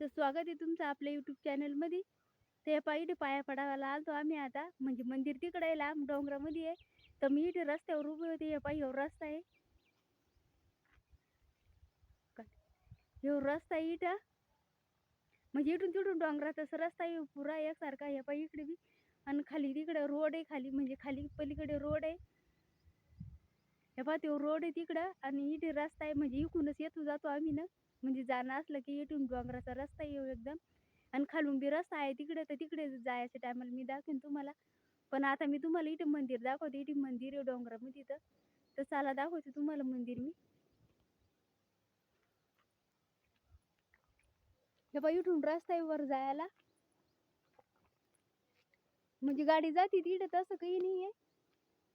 तर स्वागत आहे तुमचं आपल्या यूट्यूब चॅनलमध्ये ते पा पाया पडायला आलतो आम्ही आता. म्हणजे मंदिर तिकडे आहे लांब डोंगरामध्ये आहे. तर मी इथे रस्त्यावर उभी होते. हे पायी रस्ता आहे. ह्यो रस्ता आहे इथं. म्हणजे इथून तिथून डोंगराचा रस्ता आहे. पुरा एकसारखा हे पायी इकडे बी. आणि खाली तिकडे रोड आहे खाली. म्हणजे खाली पलीकडे रोड आहे. हे पहा तो रोड आहे तिकडं. आणि इथे रस्ता आहे. म्हणजे इकडूनच येतो जातो आम्ही ना. म्हणजे जाणं असलं की इथून डोंगराचा रस्ता येऊ एकदम आणि खालून बी रस्ता आहे तिकडे तर तिकडे जायच्या टायमाला मी दाखवेन तुम्हाला. पण आता मी तुम्हाला इथे मंदिर दाखवते इथे मंदिर आहे डोंगरामध्ये तिथं तर चला दाखवते तुम्हाला मंदिर मी. हे इथून रस्ता आहे वर जायला. म्हणजे गाडी जाते तिथे तसं काही नाही आहे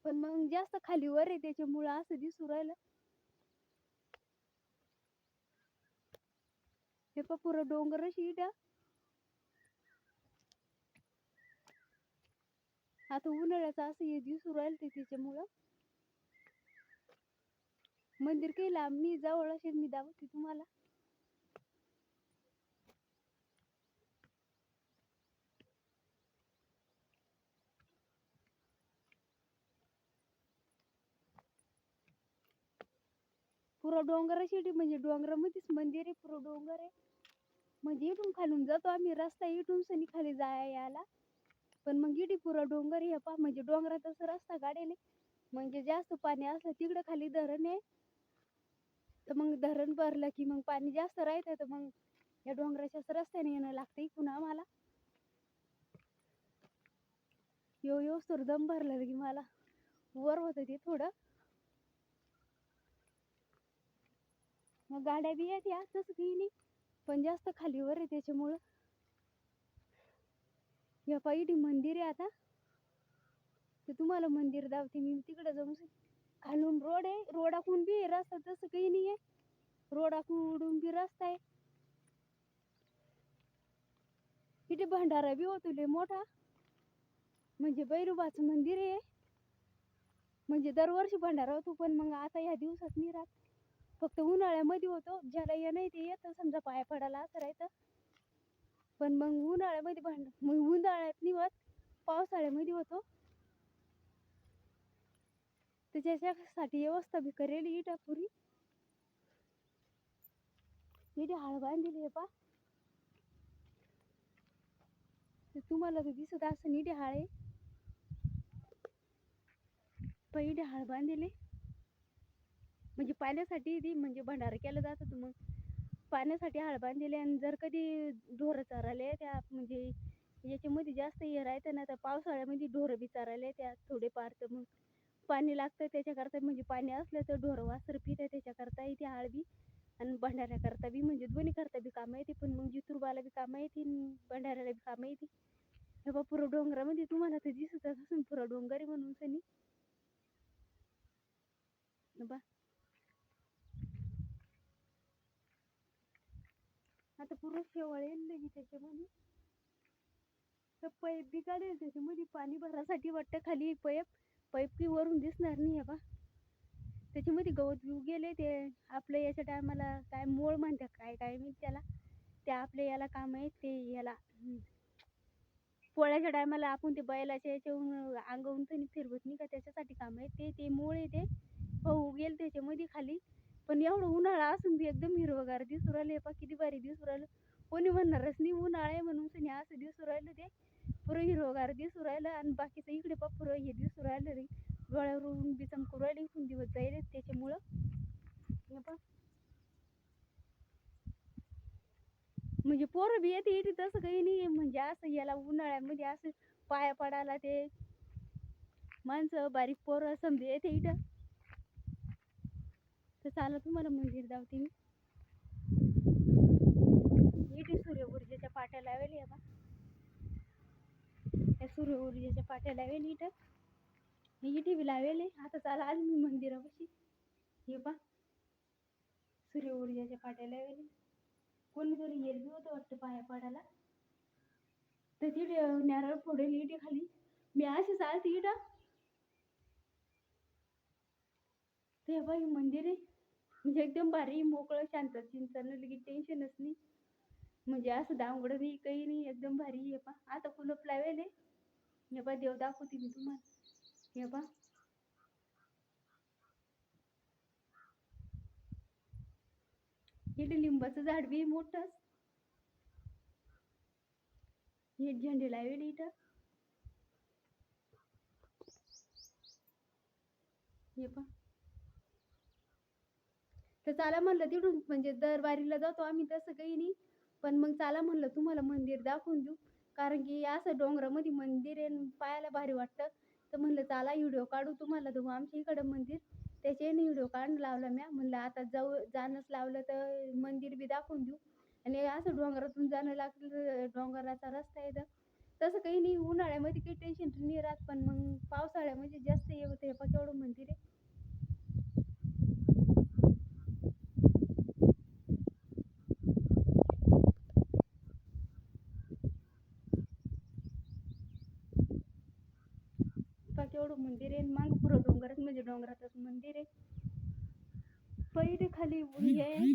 पण मग जास्त खाली वर आहे त्याच्यामुळं असं दिसू राहिलं. हे पहा पुरं डोंगर शीट आता उन्हाळ्याचं असं हे दिसू राहील ते त्याच्यामुळं मंदिर काही लांब नाही जवळ असेल मी दाखवते तुम्हाला पुरं डोंगर शेटी म्हणजे डोंगरामध्येच मंदिर आहे पुरं डोंगर आहे. म्हणजे इथून खालून जातो आम्ही रस्ता इथून सनी खाली जाया यायला. पण मग इथे पुरा डोंगर हे पा म्हणजे डोंगरात असं रस्ता काढेल. म्हणजे जास्त पाणी असलं तिकडं खाली धरण आहे. तर मग धरण भरलं की मग पाणी जास्त राहतं तर मग या डोंगराच्या रस्त्याने येणं लागतं इकडून आम्हाला. यो यो सुरदम दम की मला. वर होतं ते थोडं. मग गाड्या बी येत या तसं काही नाही पण जास्त खाली वर आहे त्याच्यामुळं. या पायी मंदिर आहे आता. तर तुम्हाला मंदिर दावते मी. तिकडे जाऊन खालून रोड आहे. रोडाकून बी आहे. रस्ता तसं काही नाही आहे. रोडाकडून बी रस्ता आहे. इथे भंडारा बी होतो लय मोठा. म्हणजे बैरुबाचं मंदिर आहे. म्हणजे दरवर्षी भंडारा होतो. पण मग आता ह्या दिवसात नाही राहत. फक्त उन्हाळ्यामध्ये होतो. ज्याला ये नाही ते येतं. समजा पाया पडायला असं राहतं. पण मग उन्हाळ्यामध्ये भांड मग उन्हाळ्यात निवत पावसाळ्यामध्ये होतो. त्याच्यासाठी व्यवस्था बी करेल इटा पुरी इथे हाळ बांधलेली आहे पा. तुम्हाला तर दिसत असं निडे हाळ आहे. पण हाळ बांधले म्हणजे पाण्यासाठी ती म्हणजे भंडारा केला जात. होतं मग पाण्यासाठी हाळ बांधलेले आणि जर कधी ढोरं चराले त्या म्हणजे याच्यामध्ये जास्त हे राहतं ना तर पावसाळ्यामध्ये ढोरं बी चराले त्या थोडेफार तर मग पाणी लागतं. त्याच्याकरता म्हणजे पाणी असलं तर ढोरं वासर पितं त्याच्याकरता ती हाळ बी आणि भंडाऱ्याकरता बी म्हणजे दोन्ही करता बी कामं येते. पण मग जितुरबाला बी कामं येते भंडाऱ्याला बी कामं येते. हे बा पुरं डोंगरामध्ये तुम्हाला तर दिसतच असून पुरं डोंगर आहे म्हणून सनी. बा. आता पूर्ण शेवाळ येईल लगी त्याच्यामध्ये. तर पैप बी काढेल त्याच्यामध्ये पाणी भरासाठी वाटतं खाली पैप पाईप की वरून दिसणार नाही आहे बा. त्याच्यामध्ये गवत बिव गेले ते. आपलं याच्या टायमाला काय मोळ म्हणतात काय काय मी त्याला. ते आपल्या याला काम आहे ते याला. पोळ्याच्या टायमाला आपण ते बैलाच्या याच्याहून अंगावून तरी फिरवत नाही का? त्याच्यासाठी काम आहे. ते ते मोळ आहे ते. हो गेल त्याच्यामध्ये खाली. पण एवढं उन्हाळा असून बी एकदम हिरवगार दिसू राहिले पा किती भारी दिसू राहिलं. कोणी म्हणणारच नाही उन्हाळा आहे म्हणून सनी असं दिसू राहिलं ते. पुरं हिरवगार दिसू राहिलं आणि बाकीचं इकडे पा पुरं हे दिसू राहिलं रे. डोळ्यावरून बी चमकू राहिले इकडून दिवस जाईल त्याच्यामुळं. हे म्हणजे पोरं बी येते इथे तसं काही नाही म्हणजे असं याला उन्हाळ्यामध्ये असं पाया पडायला ते. माणसं बारीक पोरं समजे येते इथं. तर चालत तुम्हाला मंदिर दावते मी. इथे सूर्य ऊर्जेच्या पाट्या लावेल या बा. त्या सूर्य ऊर्जेच्या पाट्या लावेल इथं. मी इथे बी लावेल आता चाला आज मी मंदिरापाशी. हे पा सूर्य ऊर्जेच्या पाट्या लावेल कोणीतरी येईल बी होतं वाटतं पाया पडायला. तर तिथे नारळ फोडेल इथे खाली. मी अशी चालते इथं. ते बाई मंदिर आहे. म्हणजे एकदम भारी मोकळं शांत चिंतन लगेच टेन्शनच नाही. म्हणजे असं दांगडं नाही काही नाही एकदम भारी हे पा आता फुलं लावेल. आहे. हे पा देव दाखवते मी तुम्हाला. हे पा इथे लिंबाचं झाड बी आहे हे झेंडे लावेल इथं. हे पा तर चाला म्हणलं तिथून म्हणजे दरबारीला जातो आम्ही तसं काही नाही. पण मग चाला म्हणलं तुम्हाला मंदिर दाखवून देऊ. कारण की असं डोंगरामध्ये मंदिर आहे पाहायला भारी वाटतं. तर म्हणलं चाला व्हिडिओ काढू तुम्हाला दाखवू आमच्या इकडं मंदिर. त्याच्याने व्हिडिओ काढून लावला म्या. म्हणलं आता जाऊ जाणंच लावलं तर मंदिर बी दाखवून देऊ. आणि असं डोंगरातून जाणं लागलं डोंगराचा रस्ता आहे तर तसं काही नाही उन्हाळ्यामध्ये काही टेन्शन नाही राहत. पण मग पावसाळ्यामध्ये जास्त हे होतं हे पा केवढं मंदिर आहे. पा केवढं मंदिर आहे? माग पुरं डोंगरात म्हणजे डोंगरातच मंदिर आहे. पहिले खाली हे आहे.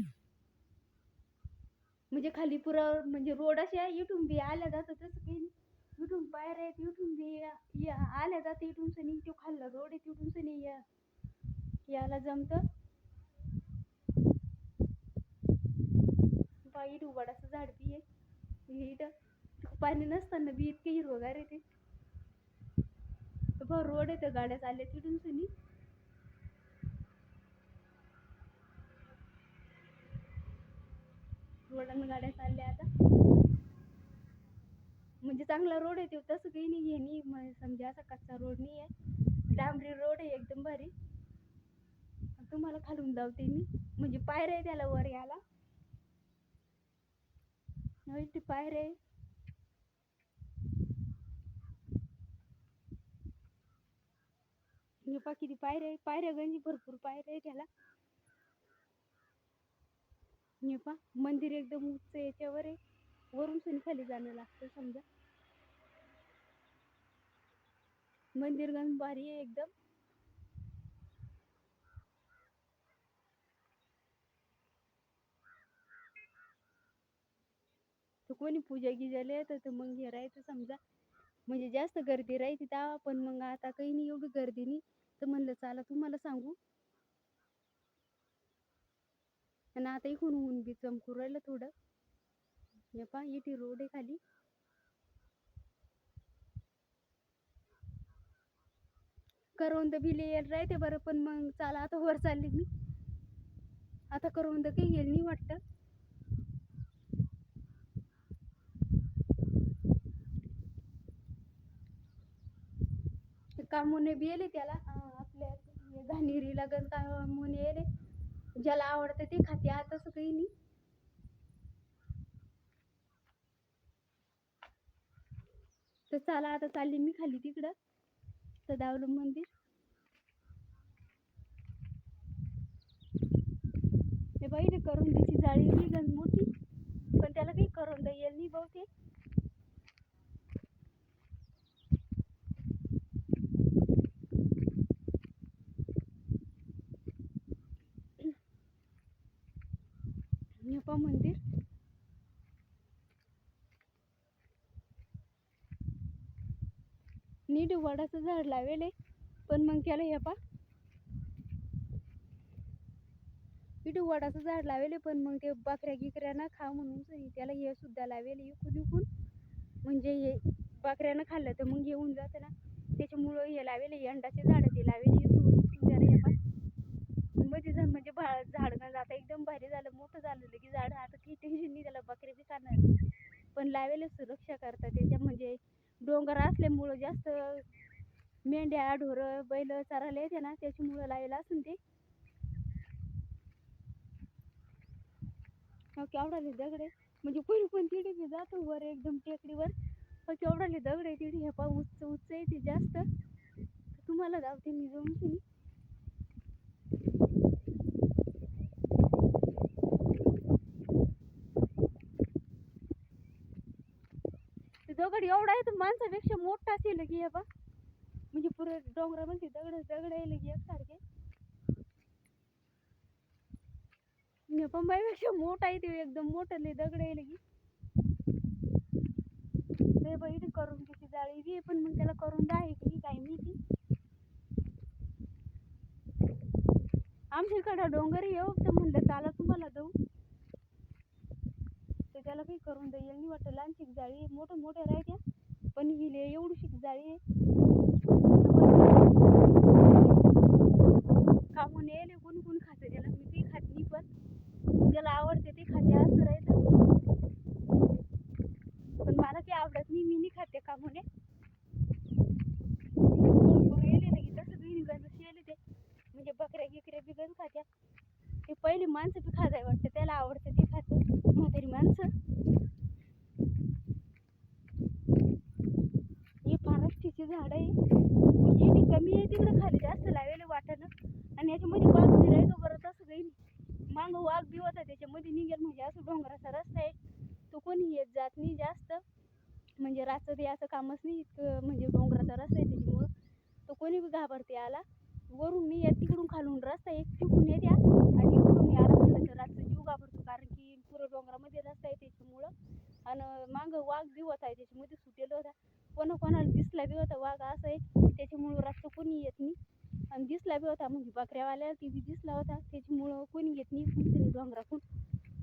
म्हणजे खाली पुरं म्हणजे रोड असे आहे इथून बी आल्या जातं तसं काही नाही. इथून पायऱ्या आहेत इथून बी आल्या जातं इथून सनी. तो खाल्ला रोड आहे तिथून सनी या याला जमतं. इथं वडाचं झाड बी आहे. पाणी नसताना बी इतके हिरवगार आहे ते रोड आहे तर गाड्या चालल्या तिथून सुनी रोडानं गाड्या चालल्या आता. म्हणजे चांगला रोड आहे तो तसं काही नाही आहे नाही म्हणजे समजा असा कच्चा रोड नाही आहे. डांबरी रोड आहे एकदम भारी. तुम्हाला खालून जावते मी. म्हणजे पायऱ्या आहे त्याला वर यायला होय ते पायऱ्या आहे. हे पा किती पायऱ्या आहे पायऱ्या गंजी भरपूर पायऱ्या आहे त्याला. हे पा मंदिर एकदम उंच याच्यावर आहे. वरून सनी खाली जाणं लागतं समजा. मंदिर गण भारी आहे एकदम. कोणी पूजा गिजाले तर मग हे राहायचं समजा. म्हणजे जास्त गर्दी राहायची तेव्हा पण मग आता काही नाही एवढी गर्दी नाही. तर म्हणलं चला तुम्हाला सांगू? आणि आता इकडून ऊन बी चमकू राहिलं थोडं. हे पा इथे रोड आहे खाली. करवंद बी येईल राहते बरं पण मग चला आता वर चालली मी. आता करवंद काही येईल नाही वाटतं. कामून बी येले त्याला. आपल्या घाणेरी लगन गण येले. ज्याला आवडतं ते खाते. आता सगळी नाही. तर चला आता चालली मी खाली तिकडं. सदावलं मंदिर. हे बाई करून त्याची जाळी नाही मोठी. पण त्याला काही करवंद येईल नाही बहुतेक. हे मंदिर. नीट वडाचं झाड लावेल पण मग त्याला हे पा. इट वडाचं झाड लावेल पण मग ते बकऱ्या गिकऱ्यानं खा म्हणून त्याला हे सुद्धा लावेल इकून इकून. म्हणजे हे बाकऱ्यानं खाल्लं तर मग येऊन जातं ना. त्याच्यामुळं हे लावेल अंडाचे झाडं ते लावेल इकून त्याला हे पा मध्ये जर म्हणजे भा झाड ना आता एकदम भारी झालं मोठं झालं की झाड. आता काही टेन्शन नाही त्याला बकरी बी खाणार पण लावायला सुरक्षा करतात त्याच्या म्हणजे डोंगर असल्यामुळं जास्त मेंढ्या ढोरं बैल चरायला येते ना त्याच्यामुळं लावायला असून ते. हो केवढाले दगडे म्हणजे कोणी पण तिथे बी जातो वर एकदम टेकडीवर. हो केवढाले दगड आहे तिथे हे पा उंच उंच आहे ते जास्त. तुम्हाला जावते मी जाऊन दगड एवढा आहे तर माणसापेक्षा मोठा असेल की हे बा. म्हणजे पुरे डोंगरामध्ये दगड दगड येईल की एकसारखे. पेक्षा मोठा आहे ते एकदम मोठं लय दगड येईल की ते बाई ते करून किती जाळी बी पण मग त्याला करून जाय की काय माहिती आमच्या इकडं डोंगर येऊ हो, तर म्हणलं चाला तुम्हाला जाऊ त्याला काही करून देईल. नाही वाटतं लहानशी जाळी मोठं मोठं राहत्या पण ही लय एवढीशी जाळी खाऊन येईल कोण कोण खाते त्याला. मी ते खात नाही पण ज्याला आवडते ते खाते असं राहिलं. पण मला काही आवडत नाही मी नाही खाते कामूने येले लगी तसं काही निघायचं येले ते म्हणजे बकऱ्या गिकऱ्या बी गण खात्या ते पहिले माणसं बी खाताय वाटतं त्याला आवडतं ते खातं म्हातारी माणसं हे फारच झाड आहे हे ती कमी आहे तिकडे खाली जास्त लावेले वाटाणं आणि याच्यामध्ये वाघ बी राहतो बरं तसं काही नाही मागं वाघ बी होता त्याच्यामध्ये निघेल म्हणजे असं डोंगराचा रस्ता आहे तो कोणी येत जात नाही जास्त. म्हणजे रातचं ते असं कामच नाही इतकं म्हणजे डोंगराचा रस्ता आहे त्याच्यामुळं. तो कोणी बी घाबरते आला वरून मी येत तिकडून खालून रस्ता एक तिकडून येत्या. आणि इकडून याला म्हटलं तर रातचं जीव घाबरतो कारण की पुरं डोंगरामध्ये रस्ता आहे त्याच्यामुळं. आणि मागं वाघ बी होता त्याच्यामध्ये सुटेलं होता. कोणा कोणाला दिसला बी होता वाघ असं आहे त्याच्यामुळं रातचं कोणी येत नाही. आणि दिसला बी होता म्हणजे बकऱ्यावाल्या ती बी दिसला होता. त्याच्यामुळं कोणी येत नाही डोंगरातून.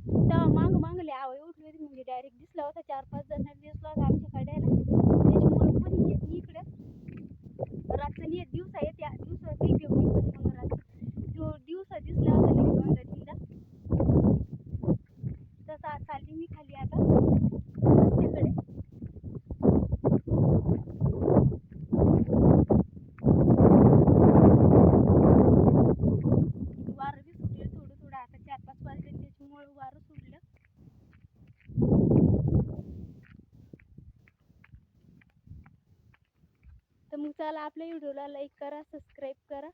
तेव्हा मग मागले आवय उठली होती म्हणजे डायरेक्ट दिसला होता चार पाच जणांना दिसला होता आमच्या कड्याला. त्याच्यामुळं कोणी येत नाही इकडं. रातचं नाही येत दिवसा येत्या दिवसा काही घेऊन नाही पण मग रातचं जो दिवसा दिसला होता लगे दोनदा तीनदा तसा चालली मी खाली आता रस्त्याकडे वारं बी सुटलं थोडं थोडं आता चार पाच वाजले त्याच्यामुळं वारं सुटलं तर मग चला आपल्या व्हिडिओला लाईक करा सबस्क्राईब करा.